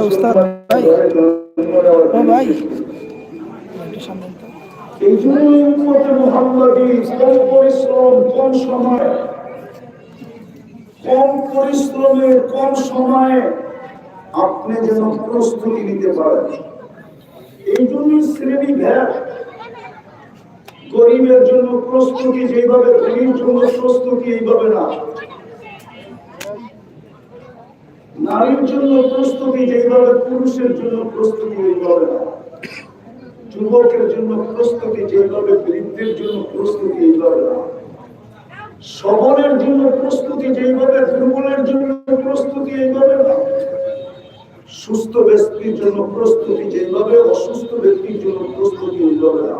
উস্তাদ ভাই। ও ভাই। এই জন্য পরিশ্রম, কম সময়। কম পরিশ্রমে কম সময়ে আপনি যেন প্রস্তুতি নিতে পারেন। এই জন্য শ্রেণি ভেদ। গরিবের জন্য প্রস্তুতি যেভাবে ধনীর জন্য প্রস্তুতি এইভাবে না। নারীর জন্য প্রস্তুতি যেভাবে পুরুষের জন্য প্রস্তুতি এইভাবে না। যুবকের জন্য প্রস্তুতি যেভাবে, বৃদ্ধের জন্য প্রস্তুতি এইভাবে না। সবলের জন্য প্রস্তুতি যেভাবে, দুর্বলের জন্য প্রস্তুতি এইভাবে না। সুস্থ ব্যক্তির জন্য প্রস্তুতি যেভাবে, অসুস্থ ব্যক্তির জন্য প্রস্তুতি এইভাবে না।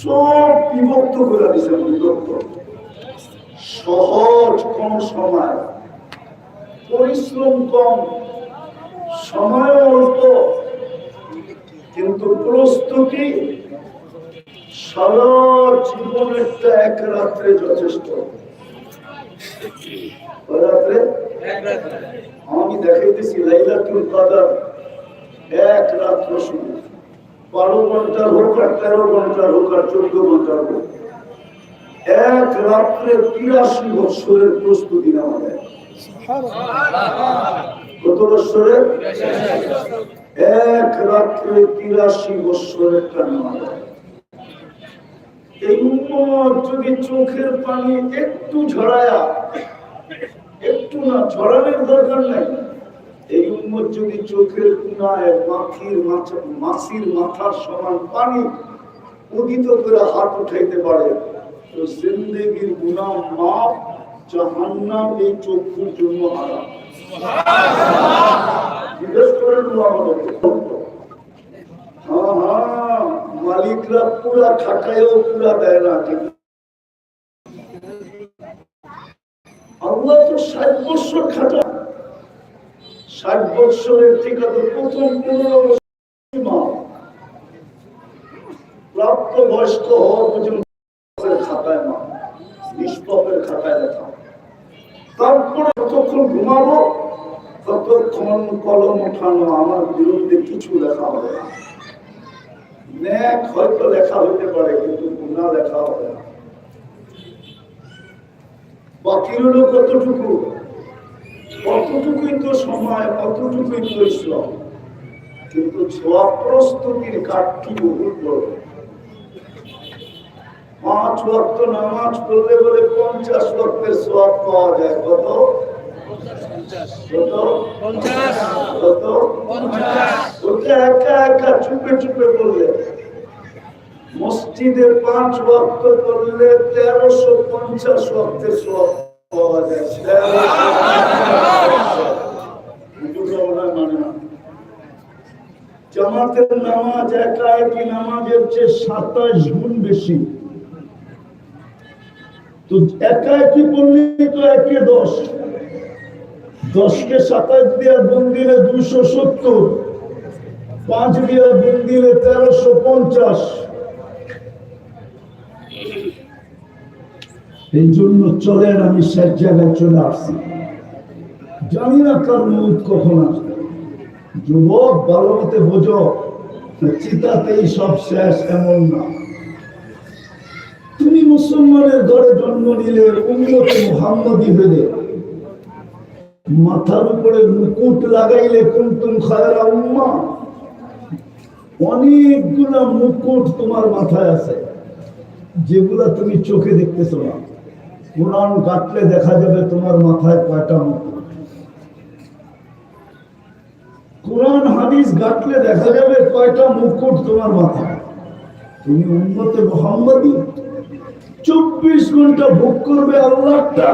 সব বিভক্ত করে দিয়েছেন বিভক্ত। সহজ কম সময় পরিশ্রম কম, সময় অল্প, কিন্তু প্রস্তুতি সারা জীবনেরটা এক রাত্রে যথেষ্ট। আমি দেখাইতেছি লাইলাতুল কাদার এক রাত্র শুধু। বারো ঘণ্টার হোক আর তেরো ঘণ্টার হোক আর চোদ্দ ঘণ্টার হোক। এক রাত্রে তিরাশি বৎসরের প্রস্তুতি নেওয়া যায়। কত এক রাত্রে তিরাশি যদি চোখের পানি একটু ঝরায়া, একটু না, ঝরানোর দরকার নাই। এই উম্মত যদি চোখের মাসির মাথার সমান পানি উদিত করে হাত উঠাইতে পারে, তো জিন্দগির গুণা মাপ জাহান্নাম এই চক্ষুর জন্য হারাম। হ্যাঁ হ্যাঁ তো থেকে প্রাপ্ত বয়স্ক হওয়া পর্যন্ত খাতায় মা নিষ্পাপের খাতায় লেখা তারপরে যতক্ষণ ঘুমাবো ততক্ষণ কলম ওঠানো আমার বিরুদ্ধে কিছু লেখা হবে না। ন্যাক হয়তো লেখা হতে পারে, কিন্তু গুণা লেখা হবে না। বাকি হলো কতটুকু? অতটুকুই তো সময়, অতটুকুই তো ইসলাম। কিন্তু ছোয়া প্রস্তুতির কাঠটি বহুল বড় পাঁচ ওয়াক্ত নামাজ পড়লে বলে পঞ্চাশ ওয়াক্তের সোয়াব পাওয়া যায়, কত? কত ওটা একা একা চুপে চুপে পাঁচ ওয়াক্ত করলে তেরোশো পঞ্চাশ ওয়াক্তের সব পাওয়া মানে নামাজ একা একই নামাজের চেয়ে সাতাশ গুণ বেশি। তো একা একই পড়লে তো একে দশ। দশকে সাতাশ দিয়ে গুণ দিলে দুইশো সত্তর, পাঁচ দিয়ে গুণ দিলে তেরোশো পঞ্চাশ। এই জন্য চলেন আমি শেষ জায়গায় চলে আসছি। জানি না কার মুখ কখন আসবে। যুবক ভালো মতে বোঝো, চিতাতেই সব শেষ, এমন না। তুমি মুসলমানের ঘরে জন্ম নিলে উন্নত মোহাম্মদী হলে মাথার উপরে মুকুট লাগাইলে কুন্তুম খায়রা উম্মা। অনেকগুলা মুকুট তোমার মাথায় আছে, যেগুলা তুমি চোখে দেখতেছো না। কোরআন কাটলে দেখা যাবে তোমার মাথায় কয়টা মুকুট। কোরআন হাদিস গাটলে দেখা যাবে কয়টা মুকুট তোমার মাথায়। তুমি উন্নতে মোহাম্মদী, চব্বিশ ঘণ্টা ভোগ করবে আল্লাহটা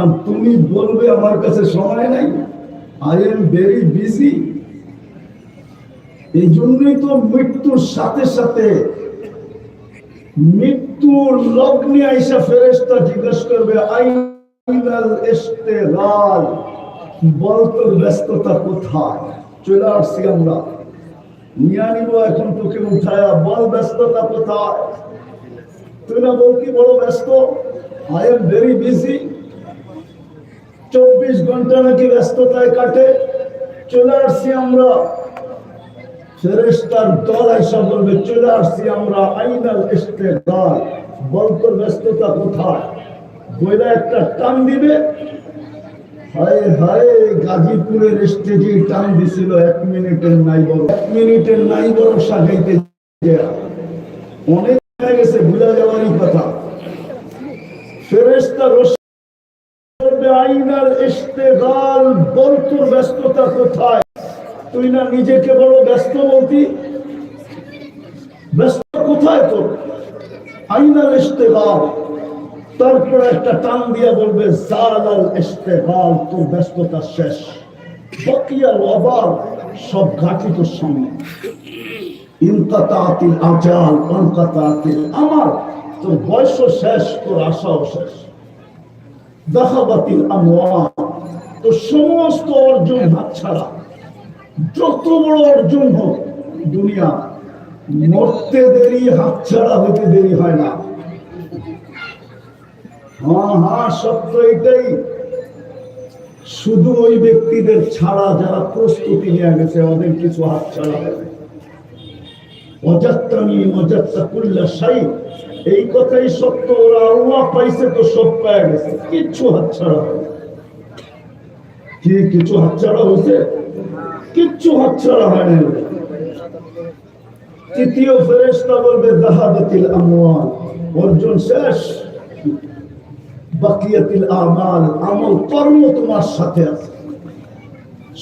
আর তুমি বলবে আমার কাছে সময় নাই। আই এম ভেরি বিজি এই জন্যই তো মৃত্যুর সাথে সাথে মৃত্যুর লগ্নে আইসা ফেরেস্তা জিজ্ঞেস করবে, আইনাল ইস্তেগাল বল তোর ব্যস্ততা কোথায়? চলে আসছি আমরা। নিয়ে নিব এখন তোকে উঠায়া, বল ব্যস্ততা কোথায়? তুই না বল কি বড় ব্যস্ত? আই এম ভেরি বিজি চব্বিশ ঘণ্টা নাকি ব্যস্ততায় কাটে, চলে আসছি আমরা। ফেরেস্তার দল চলে আসছি আমরা আইনাল বলতো ব্যস্ততা কোথায়? একটা টান দিবে। হায় হায়, গাজীপুরের স্টেজে টান দিছিল, এক মিনিটের নাই বড় এক মিনিটের নাই বড় সাজাইতে অনেক হয়ে গেছে যাওয়ারই কথা। ফেরেস্তা রস ইস্তেগাল বল তোর ব্যস্ততা কোথায়? তুই না নিজেকে বড় ব্যস্ত বলতি? ব্যস্ত কোথায় তোর? আইনার ইস্তেগাল। তারপর একটা টান দিয়া বলবে, জালাল ইস্তেগাল, তোর ব্যস্ততা শেষ। বকিয়াল অবার সব ঘাটি তোর সামনে। ইনকাতাতিল আজাল অনকাতাতিল আমার তোর বয়সও শেষ, তোর আশাও শেষ। দাহাবাতিল আমওয়াল তো সমস্ত অর্জন হাতছাড়া যত বড় অর্জন হোক দুনিয়া, মরতে দেরি, হতে দেরি হয় না। হ্যাঁ হ্যাঁ সত্য এটাই। শুধু ওই ব্যক্তিদের ছাড়া যারা প্রস্তুতি নিয়ে গেছে, ওদের কিছু হাত ছাড়া হবে অজাত্তানি অজাত্তা কুল্লা সাই এই কথাই সত্য, ওরা আল্লাহ পাইছে তো সব পায় গেছে। কিচ্ছু হাত ছাড়া কি, কিছু হাত ছাড়া হয়েছে? কিচ্ছু হাত ছাড়া হয় তৃতীয় ফেরেস্তা বলবে দাহাবাতিল আমওয়াল, অর্জন শেষ। বাকিয়াতিল আমাল, আমল কর্ম তোমার সাথে আছে।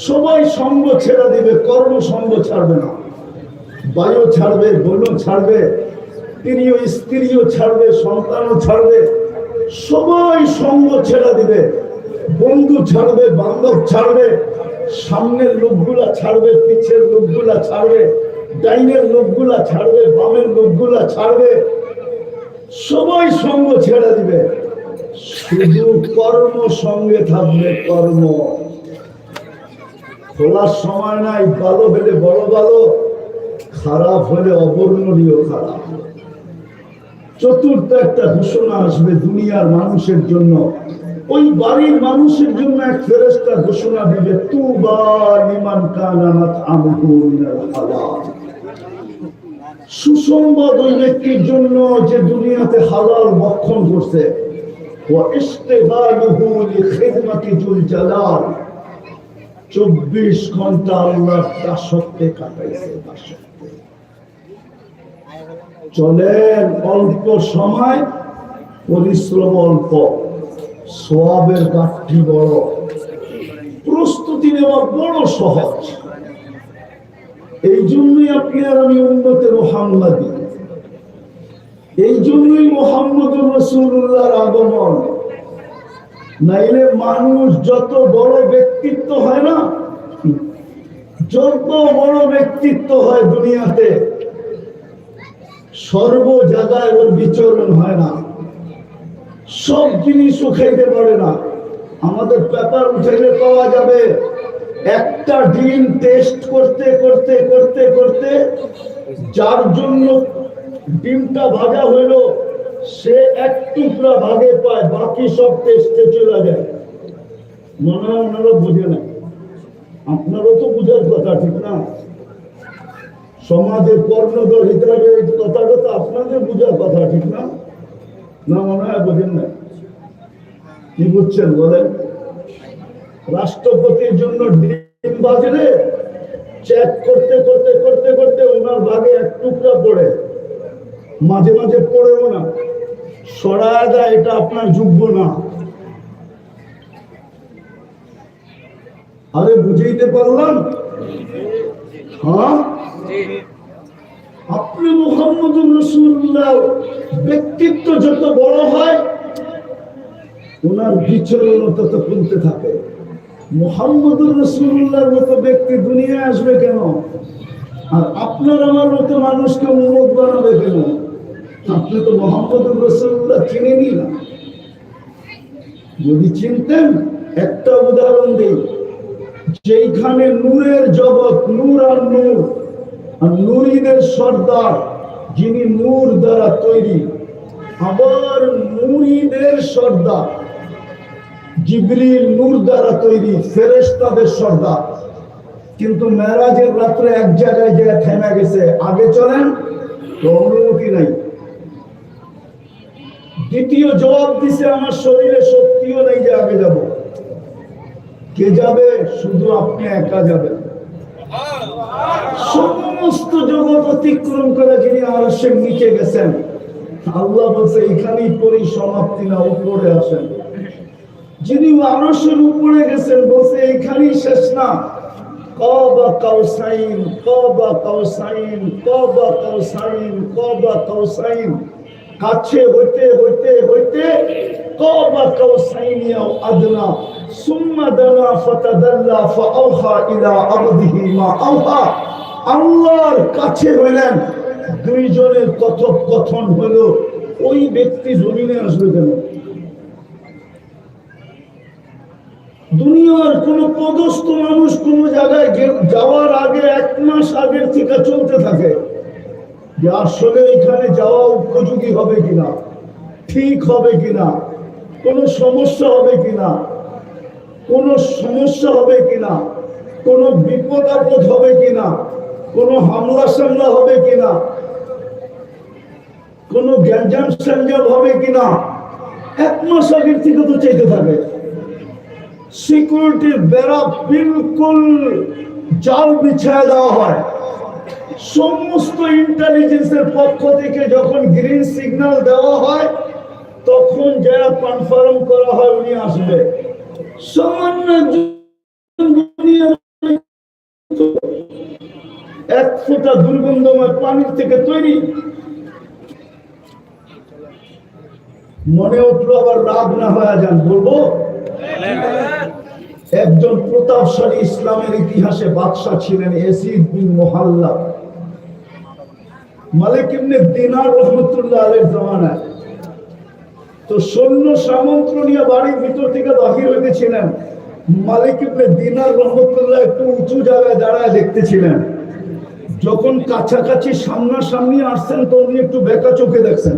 সবাই সঙ্গ ছেড়ে দিবে, কর্ম সঙ্গ ছাড়বে না। বায়ু ছাড়বে, বন ছাড়বে প্রিয় স্ত্রীও ছাড়বে, সন্তানও ছাড়বে, সবাই সঙ্গ ছেড়ে দিবে, বন্ধু ছাড়বে, বান্ধব ছাড়বে, সামনের লোকগুলা ছাড়বে, পিছের লোকগুলা ছাড়বে, ডাইনের লোকগুলা ছাড়বে, বামের লোকগুলা ছাড়বে, সবাই সঙ্গ ছেড়ে দিবে। শুধু কর্ম সঙ্গে থাকবে কর্ম। খোলার সময় নাই, ভালো হলে বড় ভালো, খারাপ হলে অবর্ণনীয় খারাপ। চতুর্থ একটা ঘোষণা আসবে দুনিয়ার মানুষের জন্য। ওই বাড়ির মানুষের জন্য এক ফেরেস্তা ঘোষণা দিবে তু বা সুসংবাদ ওই ব্যক্তির জন্য যে দুনিয়াতে হালাল ভক্ষণ করছে। চব্বিশ ঘণ্টা আল্লাহ দাসত্বে কাটাইছে দাসত্বে চলেন অল্প সময়, পরিশ্রম অল্প, সোয়াবের গাঠটি বড়। প্রস্তুতি নেওয়া বড় সহজ। এই জন্যই আপনি আর আমি উন্নতে মোহাম্মদী। এই জন্যই মোহাম্মদ রসুল্লাহর আগমন। নাইলে মানুষ যত বড় ব্যক্তিত্ব হয় না, যত বড় ব্যক্তিত্ব হয় দুনিয়াতে সর্ব জায়গায় ওর বিচরণ হয় না। সব জিনিস খাইতে পারে না। আমাদের পেপার উঠাইলে পাওয়া যাবে, একটা ডিম টেস্ট করতে করতে করতে করতে যার জন্য ডিমটা ভাজা হইল, সে এক টুকরা ভাগে পায়, বাকি সব টেস্টে চলে যায়। মনে হয় ওনারা বুঝে না আপনারও তো বুঝার কথা, ঠিক না? সমাজের কর্ণদর হিসাবে এই কথাটা আপনাদের বুঝার কথা, ঠিক না? না, মনে হয় বোঝেন না কি বুঝছেন বলেন? রাষ্ট্রপতির জন্য ডিম বাজলে চেক করতে করতে করতে করতে ওনার ভাগে এক টুকরা পড়ে। মাঝে মাঝে পড়েও না। সরায় দেয়, এটা আপনার যোগ্য না। আরে বুঝাইতে পারলাম। হ্যাঁ? আপনি মোহাম্মদ রসুল্লাহ ব্যক্তিত্ব যত বড় হয় ওনার বিচরণ তত কমতে থাকে। মোহাম্মদুর রসুল্লাহর মতো ব্যক্তি দুনিয়ায় আসবে কেন? আর আপনার আমার মতো মানুষকে উন্মত বানাবে কেন? আপনি তো মোহাম্মদুর রসুল্লাহ চিনেনি না। যদি চিনতেন, একটা উদাহরণ দিই। যেইখানে নূরের জগৎ, নূর আর নূর। আর নুরিদের সর্দার যিনি নূর দ্বারা তৈরি আবার নুরিদের সর্দার জিবরিল নূর দ্বারা তৈরি ফেরেশতাদের সর্দার। কিন্তু মেরাজের রাত্রে এক জায়গায় যে থেমে গেছে। আগে চলেন তো অনুমতি নাই। দ্বিতীয় জবাব দিছে আমার শরীরে শক্তিও নেই যে আগে যাব। কে যাবে? শুধু আপনি একা যাবেন। সমস্ত জগৎ অতিক্রম করে যিনি আরশের নিচে গেছেন, আল্লাহ বলছে, এখানেই পরিসমাপ্তি না, উপরে আসেন যিনি আরশের উপরে গেছেন বলছে, এখানেই শেষ না। কবা কাউসাইন কবা কাউসাইন কবা কাউসাইন কবা কাউসাইন। কাছে হইতে হইতে হইতে কবা কাউসাইন ইয়াও আদনা। সুম্মা দানা ফাতাদাল্লা ইলা আবদিহি মা আওহা। আল্লাহর কাছে হইলেন। দুইজনের কথোপকথন হলো, ওই ব্যক্তি জমিনে আসবে কেন? দুনিয়ার কোন পদস্থ মানুষ কোন জায়গায় যাওয়ার আগে এক মাস আগের থেকে চলতে থাকে যে আসলে এখানে যাওয়া উপযোগী হবে কিনা, ঠিক হবে কিনা, কোনো সমস্যা হবে কিনা, কোনো সমস্যা হবে কিনা, কোনো বিপদ আপদ হবে কিনা কোনো হামলা সামলা হবে কিনা? কোনো গ্যাঞ্জাম স্যাঞ্জাম হবে কিনা? এক মাস আগের থেকে তো চাইতে থাকে। সিকিউরিটির বেড়া বিলকুল জাল বিছায় দেওয়া হয়। সমস্ত ইন্টেলিজেন্সের পক্ষ থেকে যখন গ্রিন সিগন্যাল দেওয়া হয়, তখন যারা কনফার্ম করা হয়, উনি আসবে। সামান্য এক ফোঁটা দুর্গন্ধময় পানির থেকে তৈরি। মনে উঠল আবার রাগ না হয়ে যান, বলব? একজন প্রতাপশালী ইসলামের ইতিহাসে বাদশাহ ছিলেন এসিদ বিন মোহাল্লা। মালিক ইবনে দিনার রহমতুল্লাহ আলের জমানায়। তো সৈন্য সামন্ত নিয়ে বাড়ির ভিতর থেকে বাহির হইতেছিলেন মালিক ইবনে দিনার রহমতুল্লাহ একটু উঁচু জায়গায় দাঁড়ায় দেখতেছিলেন যখন কাছাকাছি সামনাসামনি আসছেন তো উনি একটু বেকা চোখে দেখছেন।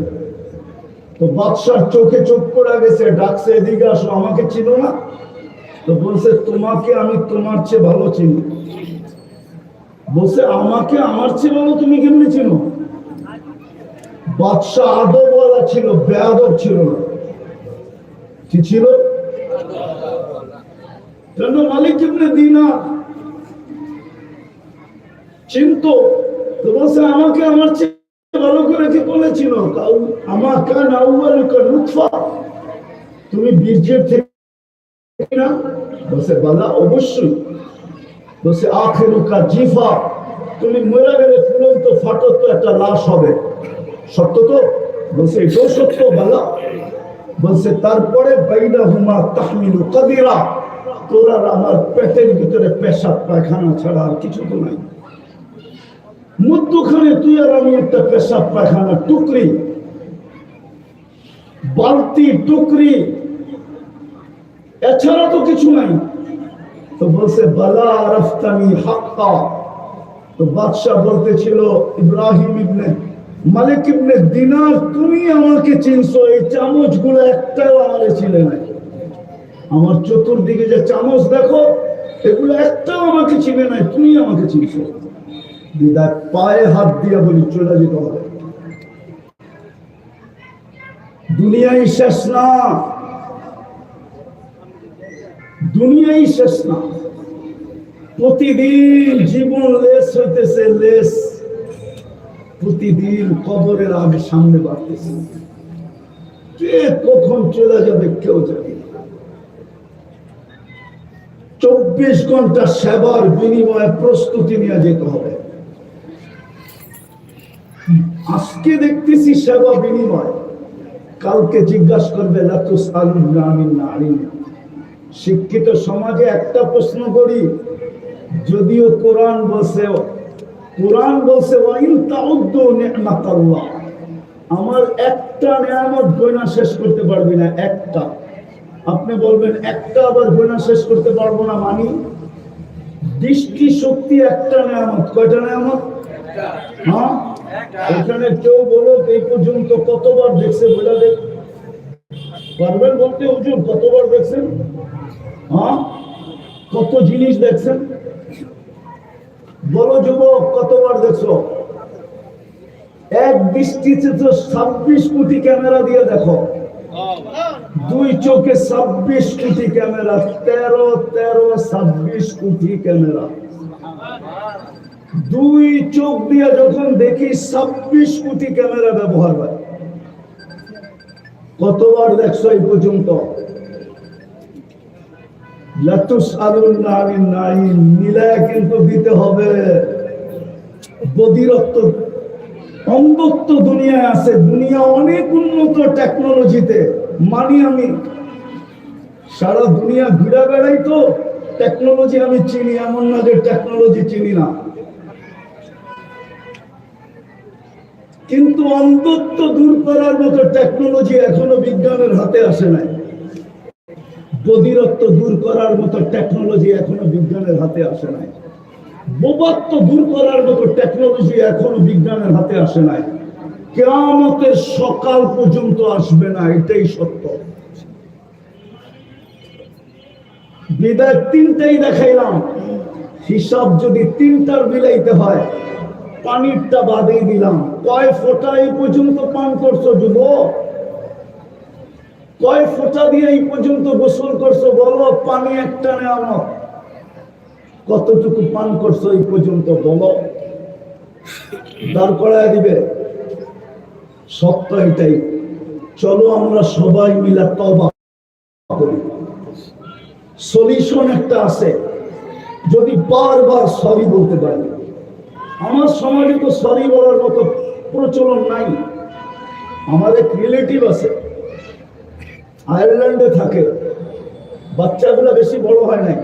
তো বাদশার চোখে চোখ পড়া গেছে, ডাকছে, এদিকে আসো, আমাকে চিনো না? তো বলছে, তোমাকে আমি তোমার চেয়ে ভালো চিনি। বলছে, আমাকে আমার চেয়ে ভালো তুমি কেমনি চিনো? বাদশাহ আদবওয়ালা ছিল বেয়াদব ছিল না। কি ছিল? কেন মালিক ইবনে দিনা চিন্ত তো বলছে আমাকে আমার ভালো করে কি বলেছিল? লুৎফা তুমি বীর্যের থেকে না? বলছে বালা অবশ্যই। বলছে, আখেরুকা জিফা। তুমি মরে গেলে ফুলন্ত ফাটত তো একটা লাশ হবে। সত্য তো? বলছে, এটাও সত্য বালা বলছে, তারপরে বাইনা হুমা তাহমিলু কাদিরা। তোর আমার পেটের ভিতরে পেশাব, পায়খানা ছাড়া আর কিছু তো নাই। মধ্যখানে তুই আর আমি একটা পেশাব পায়খানা টুকরি, বালতি টুকরি, এছাড়া তো কিছু নাই। তো বলছে, বালা আরফতানি হাক্কা। তো বাদশাহ বলতেছিল, ইব্রাহিম ইবনে, মালিক ইবনে দিনার, তুমি আমাকে চিনছো, এই চামচগুলো একটাও আমার চিনে নাই। আমার চতুর্দিকে যে চামচ দেখো, এগুলো একটাও আমাকে চিনে নাই, তুমি আমাকে চিনছো। পায়ে হাত দিয়া বলি, চলে যেতে হবে। দুনিয়াই শেষ না। দুনিয়াই শেষ না। প্রতিদিন জীবন লেস হইতেছে, লেস। প্রতিদিন কবরের আগে সামনে বাড়তেছে। কে কখন চলে যাবে কেউ জানে। চব্বিশ ঘণ্টা সেবার বিনিময়ে প্রস্তুতি নিয়ে যেতে হবে। আজকে দেখতেছি সেবা বিনিময়। কালকে জিজ্ঞাসা করবে শিক্ষিত সমাজে একটা প্রশ্ন করি, যদিও কোরআন বলছে কোরআন বলছে আমার একটা নিয়ামত গয়না শেষ করতে পারবি না, একটা। আপনি বলবেন, একটা আবার গয়না শেষ করতে পারব না মানি? দৃষ্টি শক্তি একটা নিয়ামত। কয়টা নিয়ামত? হ্যাঁ? এখানে কেউ বলো এই পর্যন্ত কতবার দেখছে বলে দেখ। পারবেন বলতে হুজুর, কতবার দেখছেন? হ্যাঁ? কত জিনিস দেখছেন? বলো যুবক, কতবার দেখছ? এক দৃষ্টিতে তো ছাব্বিশ কোটি ক্যামেরা দিয়ে দেখো। দুই চোখে ছাব্বিশ কোটি ক্যামেরা, তেরো তেরো, ছাব্বিশ কোটি ক্যামেরা। দুই চোখ দিয়ে যখন দেখি ছাব্বিশ কোটি ক্যামেরা ব্যবহার হয়। কতবার দেখছ এই পর্যন্ত? দুনিয়ায় আছে। দুনিয়া অনেক উন্নত টেকনোলজিতে। মানি আমি। সারা দুনিয়া ঘুরে বেড়াই তো। টেকনোলজি আমি চিনি, এমন না যে টেকনোলজি চিনি না। কিন্তু অন্ধত্ব দূর করার মতো টেকনোলজি এখনও বিজ্ঞানের হাতে আসে নাই। বদিরত্ব দূর করার মতো টেকনোলজি এখনও বিজ্ঞানের হাতে আসে নাই। বোবাত্ব দূর করার মতো টেকনোলজি এখনও বিজ্ঞানের হাতে আসে নাই। কেয়ামতের সকাল পর্যন্ত আসবে না, এটাই সত্য। বিদায় তিনটাই দেখাইলাম। হিসাব যদি তিনটার মিলাইতে হয় পানিরটা বাদেই দিলাম। কয় ফোঁটা এই পর্যন্ত পান করছ যুবক? কয় ফোঁটা দিয়ে এই পর্যন্ত গোসল করছ বলো? পানি একটা নেওয়ানো কতটুকু পান করছ এই পর্যন্ত বলো? দাঁড় করায় দিবে। সত্য এটাই চলো আমরা সবাই মিলে তবা করি। সলিউশন একটা আছে। যদি বারবার সরি বলতে পারি। আমার সমাজে তো সরি বলার মতো প্রচলন নাই। আমাদের রিলেটিভ আছে আয়ারল্যান্ডে থাকে। বাচ্চাগুলো বেশি বড় হয় নাই।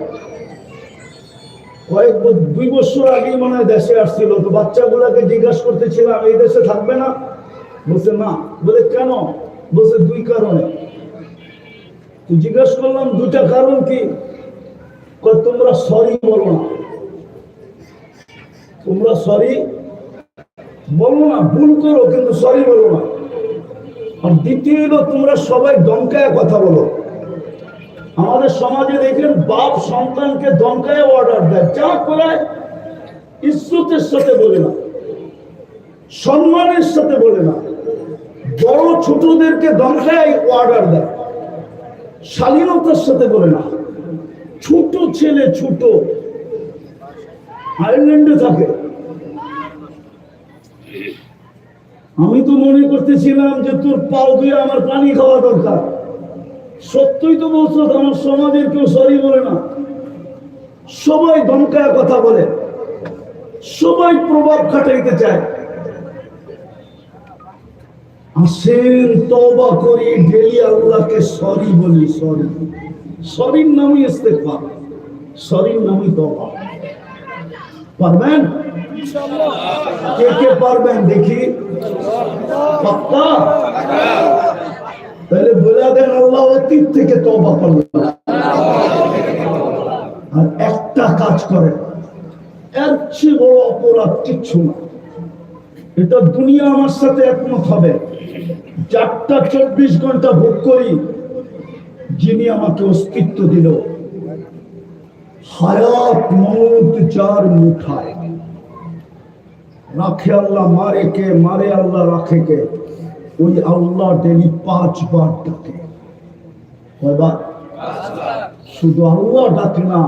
কয়েক দুই বছর আগেই মনে দেশে আসছিল। তো বাচ্চাগুলাকে জিজ্ঞাসা করতেছিলাম, এই দেশে থাকবে না? বলছে, না। বলে, কেন? বলছে, দুই কারণে। তো জিজ্ঞাসা করলাম দুটা কারণ কি? তোমরা সরি বলো না। তোমরা সরি বলো না, ভুল করো, কিন্তু সরি বলো না। আর দ্বিতীয় তোমরা সবাই দমকায় কথা বলো। আমাদের সমাজে দেখলেন বাপ সন্তানকে দমকায় অর্ডার দেয়। যা করায়, ইজ্জতের সাথে বলে না, সম্মানের সাথে বলে না। বড় ছোটদেরকে দমকায় অর্ডার দেয়। শালীনতার সাথে বলে না। ছোট ছেলে ছোট আয়ারল্যান্ডে থাকে আমি তো মনে করতেছিলাম যে তোর পাও দিয়ে আমার পানি খাওয়া দরকার। সত্যই তো বলছো, আমার সমাজের কেউ সরি বলে না। সবাই দমকায় কথা বলে। সবাই প্রভাব খাটাইতে চায়। আসেন তবা করি, ডেলি আল্লাহকে সরি বলি, সরি। সরির নামই ইস্তেগফার, সরির নামই তবা পারবেন? কে কে পারবেন দেখি? তাহলে বলে দেন আল্লাহ অতীত থেকে তবা করলেন আর একটা কাজ করে এর চেয়ে বড় অপরাধ কিচ্ছু না। এটা দুনিয়া আমার সাথে একমত হবে। চারটা চব্বিশ ঘণ্টা ভোগ করি, যিনি আমাকে অস্তিত্ব দিল। হায়াত মৌত যার মুঠায় রাখে আল্লাহ মারে কে, মারে আল্লাহ রাখে কে? ওই আল্লাহ ডেলি পাঁচবার ডাকে। কয়বার? শুধু আল্লাহ ডাকে না,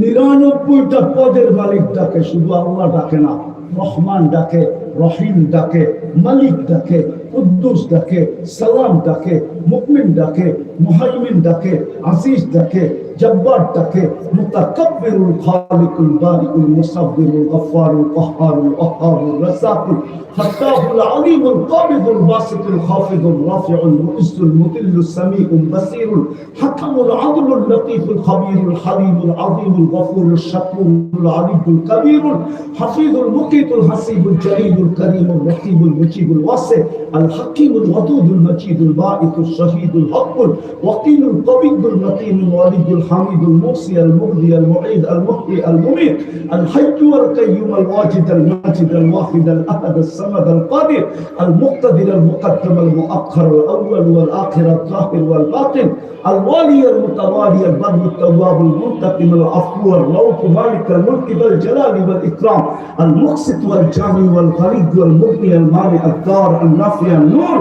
নিরানব্বইটা পদের মালিক ডাকে, শুধু আল্লাহ ডাকে না, রহমান ডাকে, রহিম ডাকে, মালিক ডাকে, কুদ্দুস ডাকে, সালাম ডাকে মুকমিন ডাকে, মুহাইমিন ডাকে, আজিজ ডাকে জব্বার ডাকে মুতাকাব্বিরুল খালিকুল বারিকুল মুসাব্বিরুল গফফারুল কহ্হারুল ওয়াহ্হাবুর রাসাকুল ফাত্তাহুল আলিমুল কাবিদুল বাসিতুল খাফিদুল রাফিউল মুইসুল মুতিল্লুস সামিউল বাসিরুল হাকামুল আদলুল লতীফুল খাবীরুল হালিমুল আযীমুল গফুরুল শাকুরুল আলিমুল কবীরুল হাফিজুল মুকিতুল হাসিবুল জলিলুল করিমুল রকিবুল মুজিবুল ওয়াসি আল হাকিমুল ওয়াদুদুল মজিদুল বাঈতুল শহীদুল হকুল ওয়াকিলুল কবিদুল মতিনুল ওয়ালিদুল الحميد المحصي المبدي المعيد المحيي المميت الحي والقيوم الواجد الماجد الواحد الأحد الصمد القادر المقتدر المقدم المؤخر الأول والآخر الظاهر والباطن الوالي المتوالي البر التواب المنتقم العفو الرؤوف مالك الملك ذا الجلال والإكرام المقسط والجامع والغني والمغني المانع الدار النافع النور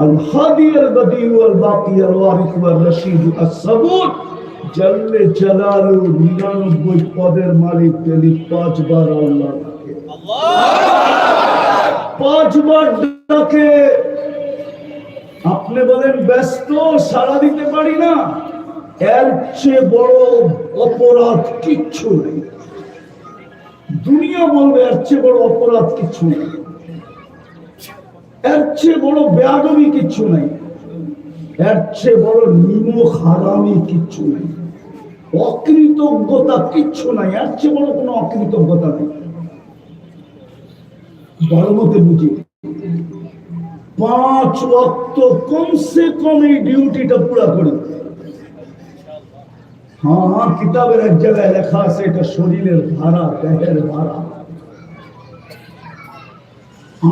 الهادي البديع والباقي الوارث والرشيد الصبور জল্লে জালালু নিরানব্বই পদের মালিক তিনি পাঁচবার আল্লাহ ডাকে। পাঁচবার ডাকে। আপনি বলেন, ব্যস্ত সারা দিতে পারি না। এর চেয়ে বড় অপরাধ কিচ্ছু নেই। দুনিয়া বলবে, এর চেয়ে বড় অপরাধ কিচ্ছু নেই। এর চেয়ে বড় বেয়াদবি কিচ্ছু নাই। এর চেয়ে বড় নিমক হারামি কিচ্ছু নাই। অকৃতজ্ঞতা কিচ্ছু নাই, এর চেয়ে বড় কোনো অকৃতজ্ঞতা নেই। বড় বুঝি। পাঁচ ওয়াক্ত কমসে কম এই ডিউটিটা পুরা করি। হ্যাঁ কিতাবের এক জায়গায় লেখা আছে, এটা শরীরের ভাড়া দেহের ভাড়া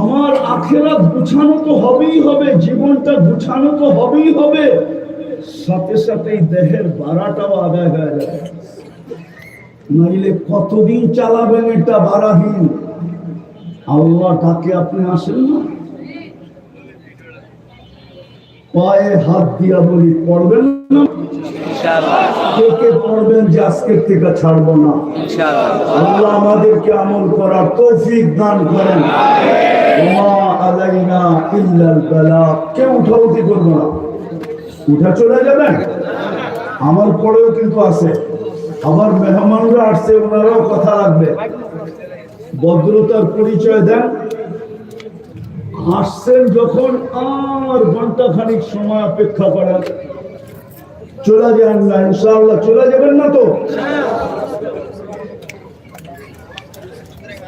আমার আখেরা গুছানো তো হবেই হবে, জীবনটা গুছানো তো হবেই হবে। সাথে সাথে দেহের ভাড়াটাও আদায় হয়ে যাবে নইলে কতদিন চালাবেন এটা ভাড়াহীন আল্লাহ ডাকে আপনি আসেন না? পায়ে হাত দিয়া বলি পড়বেন না? পড়বেন যে আজকের থেকে ছাড়বো না। আল্লাহ আমাদেরকে আমল করার তৌফিক দান করেন। ওমা আলাইনা ইল্লাল কেউ উঠাউঠি করব না। উঠা চলে যাবে আমার পরেও কিন্তু আছে। আমার মেহমানরা আসছে, ওনারাও কথা রাখবে। ভদ্রতার পরিচয় দেন। আসছেন যখন আর ঘণ্টা খানিক সময় অপেক্ষা করেন। চলে যান না, ইনশাআল্লাহ চলে যাবেন না তো?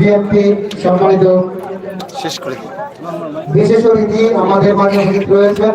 বিএনপি সম্মানিত শেষ করে। বিশেষ অতিথি আমাদের মাঝে উপস্থিত রয়েছেন।